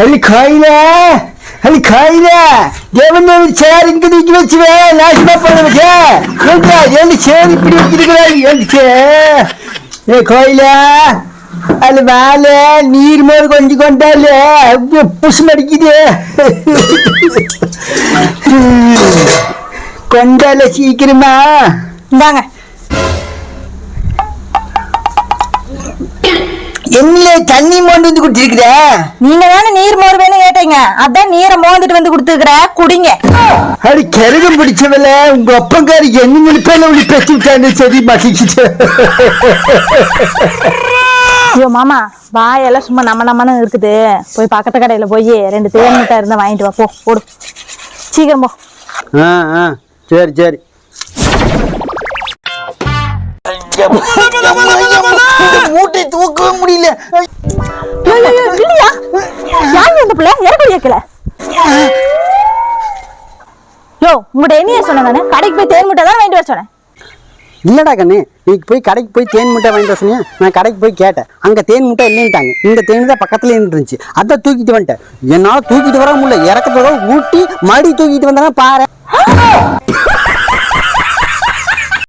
ಅಲ್ಲಿ ಕಾಯಿಲೆ ಅಲ್ಲಿ ಕಾಯಿಲೆ தேவன் சேர் இங்க நிக்க வச்சுவே நாசமா போனவங்க ஏண்டா ஏண்டு சேர் இப்படி வச்சிருக்கிறாய் ஏண்டு சே ஏ கோயில அது மேல நீர் மேல் கொஞ்சம் கொண்டால புஷ் மடிக்குது கொண்டால சீக்கிரமா இந்தாங்க என்ன தண்ணி மோண்டு வந்து கொடுத்துருக்குற நீங்க தானே நீர் மோர் வேணும் கேட்டீங்க. அதான் நீரை மோந்துட்டு வந்து கொடுத்துருக்குற. குடிங்க. அது கருகம் பிடிச்சவல உங்க அப்பங்காரி என்ன நினைப்பேல உள்ள பெற்று விட்டான்னு சரி மகிழ்ச்சிட்டு. ஐயோ மாமா வாயெல்லாம் சும்மா நம்ம நம்மன்னு இருக்குது. போய் பக்கத்து கடையில போய் ரெண்டு தேன் மிட்டாய் இருந்தா வாங்கிட்டு வா போ போடு. சீக்கிரம் போ. ஆ ஆ சரி சரி. கேட்கல. யோ உங்கள்கிட்ட என்னைய சொன்னேன் நானு. கடைக்கு போய் தேன் மிட்டாய் தான் வாங்கிட்டு வர சொன்னேன். இல்லடா கண்ணு நீ போய் கடைக்கு போய் தேன் முட்டை வாங்கிட்டு வர சொன்னியா? நான் கடைக்கு போய் கேட்டேன். அங்கே தேன் முட்டை இல்லைன்ட்டாங்க. இந்த தேன் தான் பக்கத்துல இருந்துச்சு அதான் தூக்கிட்டு வந்துட்டேன். என்னால் தூக்கிட்டு வர முடியல. இறக்கத்தோட ஊட்டி மறுபடி தூக்கிட்டு வந்தேன்னா பாரு.